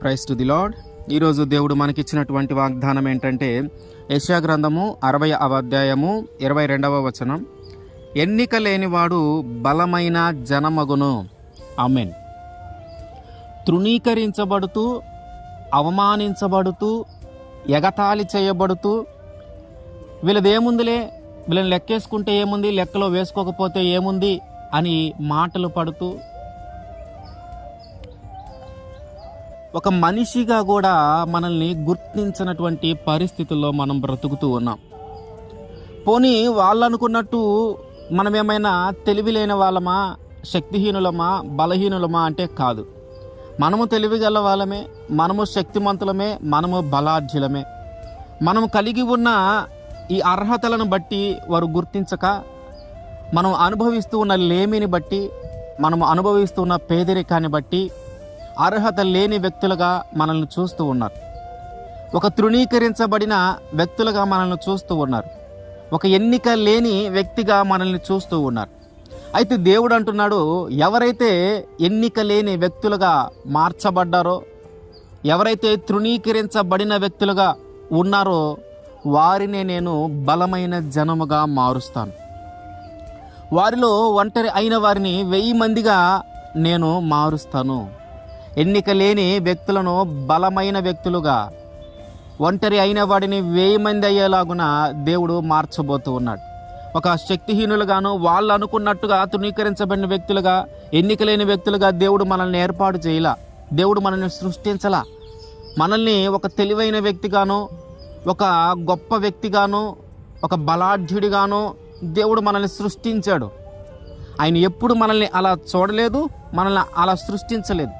Price to the lord ఈరోజు దేవుడు మనకిచ్చినటువంటి వాగ్దానం ఏంటంటే యశా గ్రంథము అరవై అధ్యాయము ఇరవై రెండవ వచనం. ఎన్నిక లేనివాడు బలమైన జనమగును. అమెన్ తృణీకరించబడుతూ అవమానించబడుతూ ఎగతాళి చేయబడుతూ వీళ్ళది ఏముందిలే వీళ్ళని లెక్కేసుకుంటే ఏముంది? లెక్కలో వేసుకోకపోతే ఏముంది? అని మాటలు పడుతూ ఒక మనిషిగా కూడా మనల్ని గుర్తించినటువంటి పరిస్థితుల్లో మనం బ్రతుకుతూ ఉన్నాం. పోనీ వాళ్ళు అనుకున్నట్టు మనం ఏమైనా తెలివి లేని వాళ్ళమా శక్తిహీనులమా బలహీనులమా అంటే కాదు. మనము తెలివి గల వాళ్ళమే మనము శక్తిమంతులమే మనము బలార్జులమే. మనము కలిగి ఉన్న ఈ అర్హతలను బట్టి వారు గుర్తించక మనం అనుభవిస్తూ ఉన్న లేమిని బట్టి మనము అనుభవిస్తున్న పేదరికాన్ని బట్టి అర్హత లేని వ్యక్తులుగా మనల్ని చూస్తూ ఉన్నారు. ఒక తృణీకరించబడిన వ్యక్తులుగా మనల్ని చూస్తూ ఉన్నారు. ఒక ఎన్నిక లేని వ్యక్తిగా మనల్ని చూస్తూ ఉన్నారు. అయితే దేవుడు అంటున్నాడు ఎవరైతే ఎన్నిక లేని వ్యక్తులుగా మార్చబడ్డారో ఎవరైతే తృణీకరించబడిన వ్యక్తులుగా ఉన్నారో వారినే నేను బలమైన జనముగా మారుస్తాను. వారిలో ఒంటరి అయిన వారిని వెయ్యి మందిగా నేను మారుస్తాను. ఎన్నిక లేని వ్యక్తులను బలమైన వ్యక్తులుగా ఒంటరి అయిన వాడిని వెయ్యి మంది అయ్యేలాగున దేవుడు మార్చబోతూ ఉన్నాడు. ఒక శక్తిహీనులుగాను వాళ్ళు అనుకున్నట్టుగా తృణీకరించబడిన వ్యక్తులుగా ఎన్నిక లేని వ్యక్తులుగా దేవుడు మనల్ని ఏర్పాటు చేయలా. దేవుడు మనల్ని సృష్టించలా. మనల్ని ఒక తెలివైన వ్యక్తిగాను ఒక గొప్ప వ్యక్తిగాను ఒక బలాఢ్యుడిగాను దేవుడు మనల్ని సృష్టించాడు. ఆయన ఎప్పుడు మనల్ని అలా చూడలేదు మనల్ని అలా సృష్టించలేదు.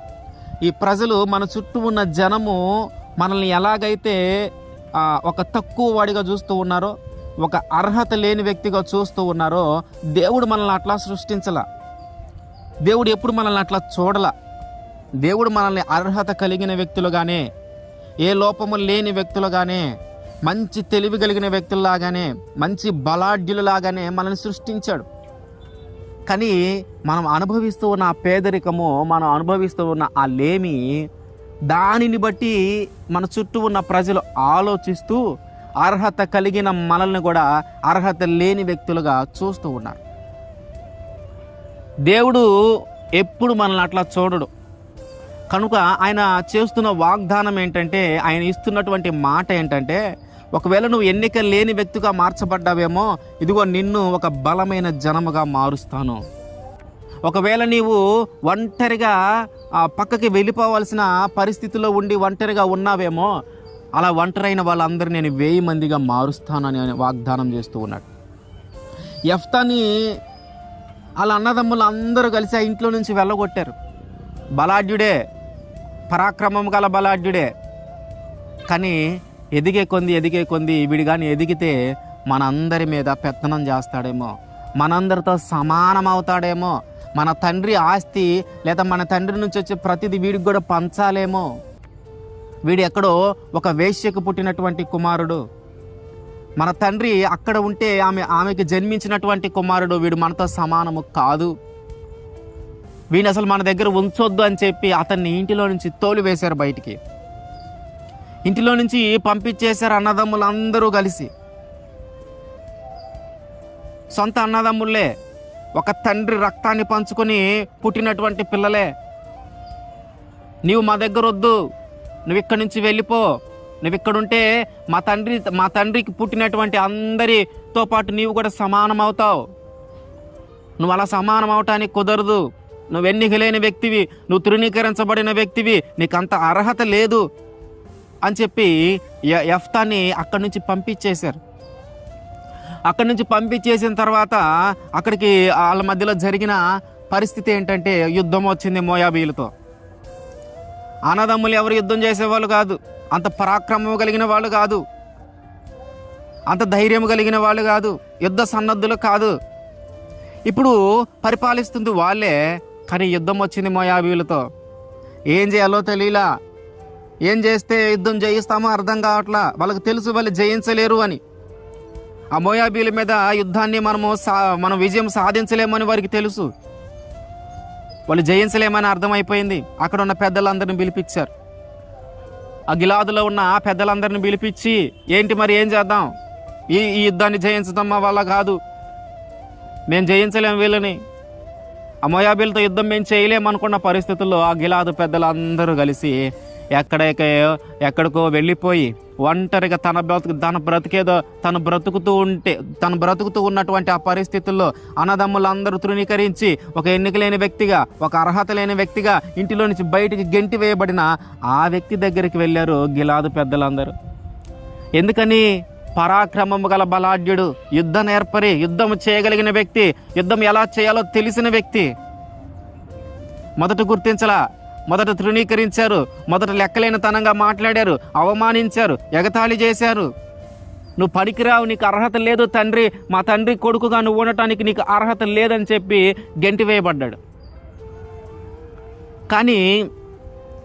ఈ ప్రజలు మన చుట్టూ ఉన్న జనము మనల్ని ఎలాగైతే ఒక తక్కువ వాడిగా చూస్తూ ఉన్నారో ఒక అర్హత లేని వ్యక్తిగా చూస్తూ ఉన్నారో దేవుడు మనల్ని అట్లా సృష్టించలా. దేవుడు ఎప్పుడు మనల్ని అట్లా చూడలా. దేవుడు మనల్ని అర్హత కలిగిన వ్యక్తులుగానే ఏ లోపము లేని వ్యక్తులుగానే మంచి తెలివి కలిగిన వ్యక్తుల్లాగానే మంచి బలాఢ్యులలాగానే మనల్ని సృష్టించాడు. కానీ మనం అనుభవిస్తూ ఉన్న ఆ పేదరికము మనం అనుభవిస్తూ ఉన్న ఆ లేమి దానిని బట్టి మన చుట్టూ ఉన్న ప్రజలు ఆలోచిస్తూ అర్హత కలిగిన మనల్ని కూడా అర్హత లేని వ్యక్తులుగా చూస్తూ ఉన్నారు. దేవుడు ఎప్పుడు మనల్ని అట్లా చూడడు. కనుక ఆయన చేస్తున్న వాగ్దానం ఏంటంటే ఆయన ఇస్తున్నటువంటి మాట ఏంటంటే ఒకవేళ నువ్వు ఎన్నిక లేని వ్యక్తిగా మార్చబడ్డావేమో ఇదిగో నిన్ను ఒక బలమైన జనముగా మారుస్తాను. ఒకవేళ నీవు ఒంటరిగా ఆ, పక్కకి వెళ్ళిపోవాల్సిన పరిస్థితిలో ఉండి ఒంటరిగా ఉన్నావేమో అలా ఒంటరైన వాళ్ళందరూ నేను వెయ్యి మందిగా మారుస్తానని వాగ్దానం చేస్తూ ఉన్నాడు. ఎఫ్తాని వాళ్ళ అన్నదమ్ములు అందరూ కలిసి ఆ ఇంట్లో నుంచి వెళ్ళగొట్టారు. బలాఢ్యుడే పరాక్రమం గల బలాఢ్యుడే. కానీ ఎదిగే కొంది ఎదిగే కొంది వీడు కానీ ఎదిగితే మనందరి మీద పెత్తనం చేస్తాడేమో. మనందరితో సమానం అవుతాడేమో మన తండ్రి ఆస్తి లేదా మన తండ్రి నుంచి వచ్చే ప్రతిదీ వీడికి కూడా పంచాలేమో. వీడు ఎక్కడో ఒక వేశ్యకు పుట్టినటువంటి కుమారుడు. మన తండ్రి అక్కడ ఉంటే ఆమె ఆమెకి జన్మించినటువంటి కుమారుడు వీడు మనతో సమానము కాదు. వీడిని అసలు మన దగ్గర ఉంచొద్దు అని చెప్పి అతన్ని ఇంటిలో నుంచి తోలివేశారు బయటికి. ఇంటిలో నుంచి పంపించేశారు అన్నదమ్ములు అందరూ కలిసి. సొంత అన్నదమ్ముళ్ళే ఒక తండ్రి రక్తాన్ని పంచుకొని పుట్టినటువంటి పిల్లలే. నీవు మా దగ్గర వద్దు నువ్వు ఇక్కడి నుంచి వెళ్ళిపో నువ్వు ఇక్కడుంటే మా తండ్రి మా తండ్రికి పుట్టినటువంటి అందరితో పాటు నీవు కూడా సమానం అవుతావు నువ్వు అలా సమానం అవటానికి కుదరదు. నువ్వు ఎన్నిక లేని వ్యక్తివి నువ్వు తృణీకరించబడిన వ్యక్తివి నీకు అంత అర్హత లేదు. అని చెప్పి ఎ- ఎఫ్తాని అక్కడి నుంచి పంపించేశారు. అక్కడి నుంచి పంపించేసిన తర్వాత అక్కడికి వాళ్ళ మధ్యలో జరిగిన పరిస్థితి ఏంటంటే యుద్ధం వచ్చింది మోయాబీలతో అన్నదమ్ములు ఎవరు యుద్ధం చేసేవాళ్ళు కాదు. అంత పరాక్రమం కలిగిన వాళ్ళు కాదు. అంత ధైర్యం కలిగిన వాళ్ళు కాదు. యుద్ధ సన్నద్ధులు కాదు. ఇప్పుడు పరిపాలిస్తుంది వాళ్ళే కానీ యుద్ధం వచ్చింది మోయాబీలతో ఏం చేయాలో తెలియలా ఏం చేస్తే యుద్ధం జయిస్తామో అర్థం కావట్లా? వాళ్ళకి తెలుసు వాళ్ళు జయించలేరు అని. ఆ మోయాబీల మీద యుద్ధాన్ని మనము సా మనం విజయం సాధించలేమని వారికి తెలుసు. వాళ్ళు జయించలేమని అర్థమైపోయింది. అక్కడ ఉన్న పెద్దలందరిని పిలిపించారు. ఆ గిలాదులో ఉన్న పెద్దలందరిని పిలిపించి ఏంటి మరి ఏం చేద్దాం? ఈ ఈ యుద్ధాన్ని జయించడం మా వల్ల కాదు. మేము జయించలేం వీళ్ళని. ఆ మోయాబీలతో యుద్ధం మేము చేయలేమనుకున్న పరిస్థితుల్లో ఆ గిలాదు పెద్దలందరూ కలిసి ఎక్కడెక్క ఎక్కడికో వెళ్ళిపోయి ఒంటరిగా తన బ్రతుకు తన బ్రతికేదో తను బ్రతుకుతూ ఉంటే తను బ్రతుకుతూ ఉన్నటువంటి ఆ పరిస్థితుల్లో అన్నదమ్ములందరూ తృణీకరించి ఒక ఎన్నిక లేని వ్యక్తిగా ఒక అర్హత లేని వ్యక్తిగా ఇంటిలో నుంచి బయటికి గెంటి వేయబడిన ఆ వ్యక్తి దగ్గరికి వెళ్ళారు గిలాదు పెద్దలందరూ. ఎందుకని? పరాక్రమము గల బలాఢ్యుడు యుద్ధ నేర్పరి యుద్ధం చేయగలిగిన వ్యక్తి యుద్ధం ఎలా చేయాలో తెలిసిన వ్యక్తి. మొదట గుర్తించలా మొదట తృణీకరించారు. మొదట లెక్కలేనితనంగా మాట్లాడారు. అవమానించారు. ఎగతాళి చేశారు. నువ్వు పనికిరావు నీకు అర్హత లేదు తండ్రి. మా తండ్రి కొడుకుగా నువ్వు ఉండటానికి నీకు అర్హత లేదని చెప్పి గెంటి వేయబడ్డాడు. కానీ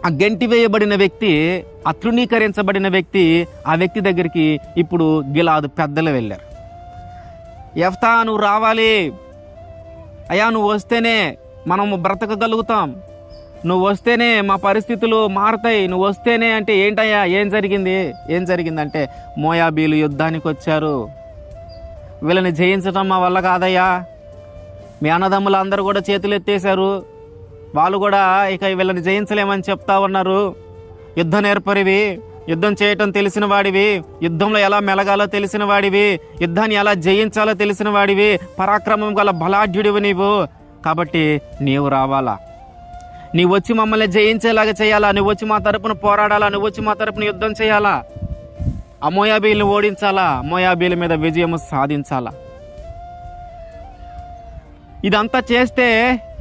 ఆ గెంటి వేయబడిన వ్యక్తి ఆ తృణీకరించబడిన వ్యక్తి ఆ వ్యక్తి దగ్గరికి ఇప్పుడు గిలాదు పెద్దలు వెళ్ళారు. ఎఫ్తా నువ్వు రావాలి. అయ్యా నువ్వు వస్తేనే మనము బ్రతకగలుగుతాం. నువ్వు వస్తేనే మా పరిస్థితులు మారుతాయి. నువ్వు వస్తేనే అంటే ఏంటయ్యా? ఏం జరిగింది? ఏం జరిగిందంటే మోయాబీలు యుద్ధానికి వచ్చారు వీళ్ళని జయించడం మా వల్ల కాదయ్యా. మీ అన్నదమ్ములు అందరూ కూడా చేతులు ఎత్తేశారు వాళ్ళు కూడా ఇక వీళ్ళని జయించలేమని చెప్తా ఉన్నారు. యుద్ధ నేర్పరివి. యుద్ధం చేయటం తెలిసిన వాడివి. యుద్ధంలో ఎలా మెలగాలో తెలిసిన వాడివి. యుద్ధాన్ని ఎలా జయించాలో తెలిసిన వాడివి. పరాక్రమం గల బలాఢ్యుడివి నీవు. కాబట్టి నీవు రావాలా? నీవు వచ్చి మమ్మల్ని జయించేలాగా చేయాలా? నువ్వు వచ్చి మా తరపున పోరాడాలా? నువ్వు వచ్చి మా తరపున యుద్ధం చేయాలా? ఆ ఓడించాలా? మోయాబీల మీద విజయం సాధించాలా? ఇదంతా చేస్తే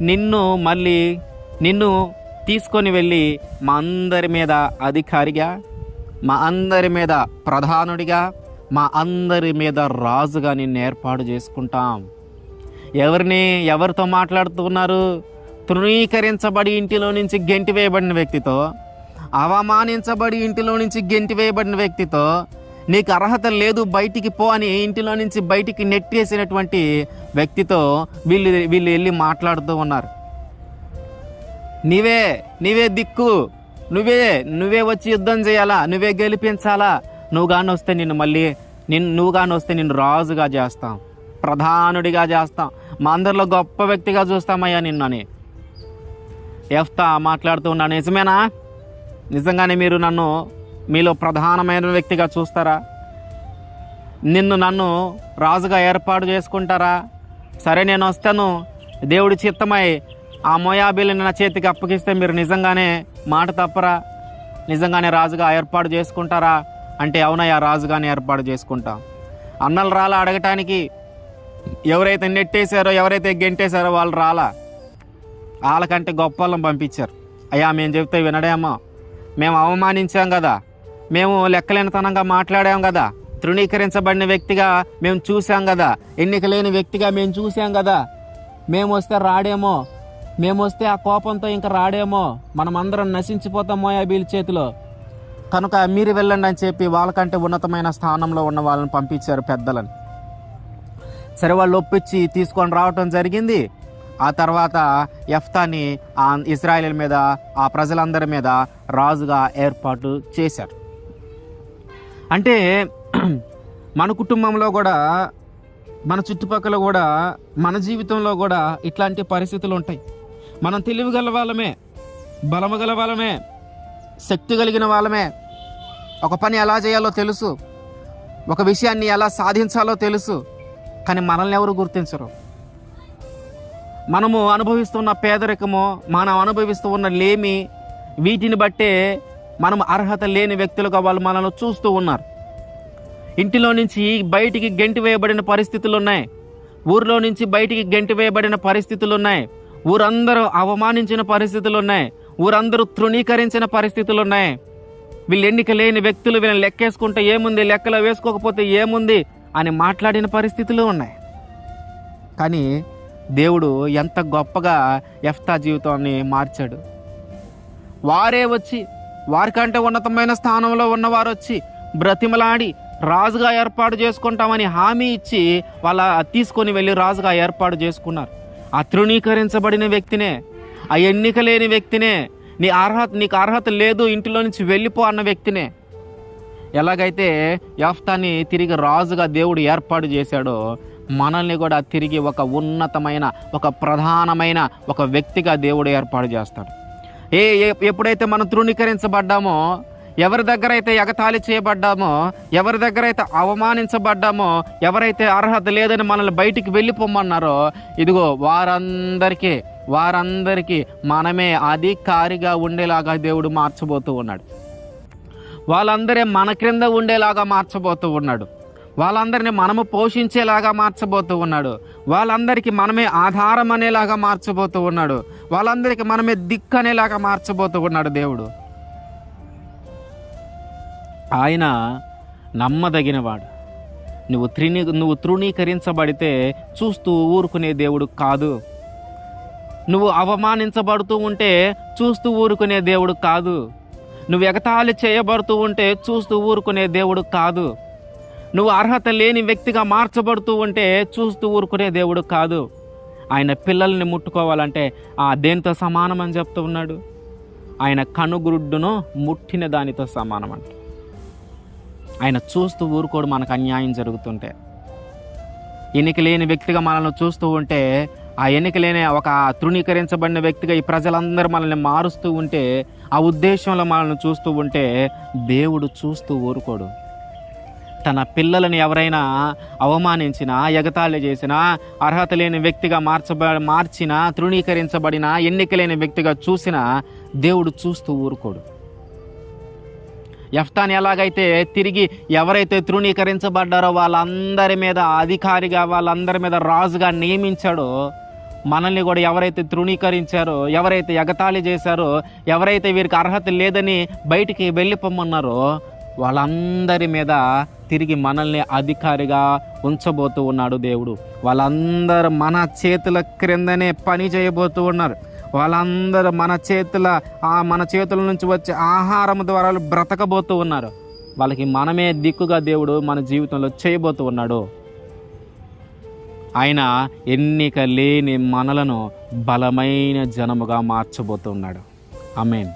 నిన్ను మళ్ళీ నిన్ను తీసుకొని వెళ్ళి మా అందరి మీద అధికారిగా మా అందరి మీద ప్రధానుడిగా మా అందరి మీద రాజుగా నిన్ను ఏర్పాటు చేసుకుంటాం. ఎవరిని ఎవరితో మాట్లాడుతున్నారు? తృణీకరించబడి ఇంటిలో నుంచి గెంటి వేయబడిన వ్యక్తితో అవమానించబడి ఇంటిలో నుంచి గెంటి వేయబడిన వ్యక్తితో నీకు అర్హత లేదు బయటికి పో అని ఇంటిలో నుంచి బయటికి నెట్టేసినటువంటి వ్యక్తితో వీళ్ళు వీళ్ళు వెళ్ళి మాట్లాడుతూ ఉన్నారు. నీవే నీవే దిక్కు నువ్వే నువ్వే వచ్చి యుద్ధం చేయాలా నువ్వే గెలిపించాలా నువ్వు కానీ వస్తే నిన్ను మళ్ళీ నిన్ను నువ్వు కానీ వస్తే నిన్ను రాజుగా చేస్తాం ప్రధానుడిగా చేస్తాం మా అందరిలో గొప్ప వ్యక్తిగా చూస్తామయ్యా నిన్నని ఎఫ్తా మాట్లాడుతూ ఉన్నా నిజమేనా? నిజంగానే మీరు నన్ను మీలో ప్రధానమైన వ్యక్తిగా చూస్తారా? నిన్ను నన్ను రాజుగా ఏర్పాటు చేసుకుంటారా? సరే నేను వస్తాను. దేవుడి చిత్తమై ఆ మోయాబీలని నా చేతికి అప్పగిస్తే మీరు నిజంగానే మాట తప్పరా? నిజంగానే రాజుగా ఏర్పాటు చేసుకుంటారా? అంటే అవునయ్యా రాజుగానే ఏర్పాటు చేసుకుంటాం. అన్నలు రాలా అడగటానికి? ఎవరైతే నెట్టేశారో ఎవరైతే గెంటేశారో వాళ్ళు రాలా? వాళ్ళకంటే గొప్ప వాళ్ళని పంపించారు. అయ్యా మేము చెప్తే వినడేమో మేము అవమానించాం కదా. మేము లెక్కలేనితనంగా మాట్లాడాం కదా. తృణీకరించబడిన వ్యక్తిగా మేము చూసాం కదా. ఎన్నిక లేని వ్యక్తిగా మేము చూసాం కదా. మేము వస్తే రాడేమో. మేము వస్తే ఆ కోపంతో ఇంకా రాడేమో. మనం అందరం నశించిపోతాం మోయాబీల చేతిలో. కనుక మీరు వెళ్ళండి అని చెప్పి వాళ్ళకంటే ఉన్నతమైన స్థానంలో ఉన్న వాళ్ళని పంపించారు పెద్దలని. సరే వాళ్ళు ఒప్పించి తీసుకొని రావటం జరిగింది. ఆ తర్వాత ఎఫ్తాని ఆ ఇజ్రాయేల్ మీద ఆ ప్రజలందరి మీద రాజుగా ఏర్పాటు చేశారు. అంటే మన కుటుంబంలో కూడా మన చుట్టుపక్కల కూడా మన జీవితంలో కూడా ఇట్లాంటి పరిస్థితులు ఉంటాయి. మనం తెలివిగల వాళ్ళమే బలము గల వాళ్ళమే శక్తి కలిగిన వాళ్ళమే. ఒక పని ఎలా చేయాలో తెలుసు. ఒక విషయాన్ని ఎలా సాధించాలో తెలుసు. కానీ మనల్ని ఎవరు గుర్తించరు. మనము అనుభవిస్తున్న పేదరికము మనం అనుభవిస్తూ ఉన్న లేమి వీటిని బట్టే మనం అర్హత లేని వ్యక్తులుగా వాళ్ళు మనల్ని చూస్తూ ఉన్నారు. ఇంటిలో నుంచి బయటికి గెంటి వేయబడిన పరిస్థితులు ఉన్నాయి. ఊర్లో నుంచి బయటికి గెంటి వేయబడిన పరిస్థితులు ఉన్నాయి. ఊరందరూ అవమానించిన పరిస్థితులు ఉన్నాయి. ఊరందరూ తృణీకరించిన పరిస్థితులు ఉన్నాయి. వీళ్ళు ఎన్నిక లేని వ్యక్తులు వీళ్ళని లెక్కేసుకుంటే ఏముంది? లెక్కలో వేసుకోకపోతే ఏముంది? అని మాట్లాడిన పరిస్థితులు ఉన్నాయి. కానీ దేవుడు ఎంత గొప్పగా ఎఫ్తా జీవితాన్ని మార్చాడు. వారే వచ్చి వారికంటే ఉన్నతమైన స్థానంలో ఉన్నవారు వచ్చి బ్రతిమలాడి రాజుగా ఏర్పాటు చేసుకుంటామని హామీ ఇచ్చి వాళ్ళ తీసుకొని వెళ్ళి రాజుగా ఏర్పాటు చేసుకున్నారు. ఆ తృణీకరించబడిన వ్యక్తినే ఆ ఎన్నిక లేని వ్యక్తినే నీ అర్హత నీకు అర్హత లేదు ఇంటిలో నుంచి వెళ్ళిపో అన్న వ్యక్తినే. ఎలాగైతే యాఫ్తాని తిరిగి రాజుగా దేవుడు ఏర్పాటు చేశాడో మనల్ని కూడా తిరిగి ఒక ఉన్నతమైన ఒక ప్రధానమైన ఒక వ్యక్తిగా దేవుడు ఏర్పాటు చేస్తాడు. ఏ ఏ- ఎప్పుడైతే మనం తృణీకరించబడ్డామో ఎవరి దగ్గర అయితే ఎగతాళి చేయబడ్డామో ఎవరి దగ్గర అయితే అవమానించబడ్డామో ఎవరైతే అర్హత లేదని మనల్ని బయటికి వెళ్ళిపోమన్నారో ఇదిగో వారందరికీ వారందరికీ మనమే అధికారిగా ఉండేలాగా దేవుడు మార్చబోతూ ఉన్నాడు. వాళ్ళందరే మన క్రింద ఉండేలాగా మార్చబోతూ ఉన్నాడు. వాళ్ళందరినీ మనము పోషించేలాగా మార్చబోతూ ఉన్నాడు. వాళ్ళందరికీ మనమే ఆధారం అనేలాగా మార్చబోతూ ఉన్నాడు. వాళ్ళందరికీ మనమే దిక్కు అనేలాగా మార్చబోతూ ఉన్నాడు దేవుడు. ఆయన నమ్మదగినవాడు. నువ్వు త్రిని నువ్వు తృణీకరించబడితే చూస్తూ ఊరుకునే దేవుడు కాదు. నువ్వు అవమానించబడుతూ ఉంటే చూస్తూ ఊరుకునే దేవుడు కాదు. నువ్వు ఎగతాళి చేయబడుతూ ఉంటే చూస్తూ ఊరుకునే దేవుడు కాదు. నువ్వు అర్హత లేని వ్యక్తిగా మార్చబడుతూ ఉంటే చూస్తూ ఊరుకునే దేవుడు కాదు. ఆయన పిల్లల్ని ముట్టుకోవాలంటే ఆ దేనితో సమానం అని చెప్తూ ఉన్నాడు? ఆయన కనుగురుడ్డును ముట్టిన దానితో సమానం అంట ఆయన చూస్తూ ఊరుకోడు మనకు అన్యాయం జరుగుతుంటే. ఎన్నిక లేని వ్యక్తిగా మనల్ని చూస్తూ ఉంటే ఆ ఎన్నిక లేని ఒక తృణీకరించబడిన వ్యక్తిగా ఈ ప్రజలందరూ మనల్ని మారుస్తూ ఉంటే ఆ ఉద్దేశంలో మనల్ని చూస్తూ ఉంటే దేవుడు చూస్తూ ఊరుకోడు. తన పిల్లలను ఎవరైనా అవమానించినా ఎగతాళి చేసినా అర్హత లేని వ్యక్తిగా మార్చబ మార్చినా తృణీకరించబడిన ఎన్నికలేని వ్యక్తిగా చూసినా దేవుడు చూస్తూ ఊరుకోడు. ఎఫ్తాన్ ఎలాగైతే తిరిగి ఎవరైతే తృణీకరించబడ్డారో వాళ్ళందరి మీద అధికారిగా వాళ్ళందరి మీద రాజుగా నియమించాడో మనల్ని కూడా ఎవరైతే తృణీకరించారో ఎవరైతే ఎగతాళి చేశారో ఎవరైతే వీరికి అర్హత లేదని బయటికి వెళ్ళిపోమన్నారో వాళ్ళందరి మీద తిరిగి మనల్ని అధికారిగా ఉంచబోతూ ఉన్నాడు దేవుడు. వాళ్ళందరూ మన చేతుల క్రిందనే పని చేయబోతూ ఉన్నారు. వాళ్ళందరూ మన చేతుల మన చేతుల నుంచి వచ్చే ఆహారం ద్వారా బ్రతకబోతూ ఉన్నారు. వాళ్ళకి మనమే దిక్కుగా దేవుడు మన జీవితంలో చేయబోతూ ఉన్నాడు. ఆయన ఎన్నిక లేని మనలను బలమైన జనముగా మార్చబోతున్నాడు మీన్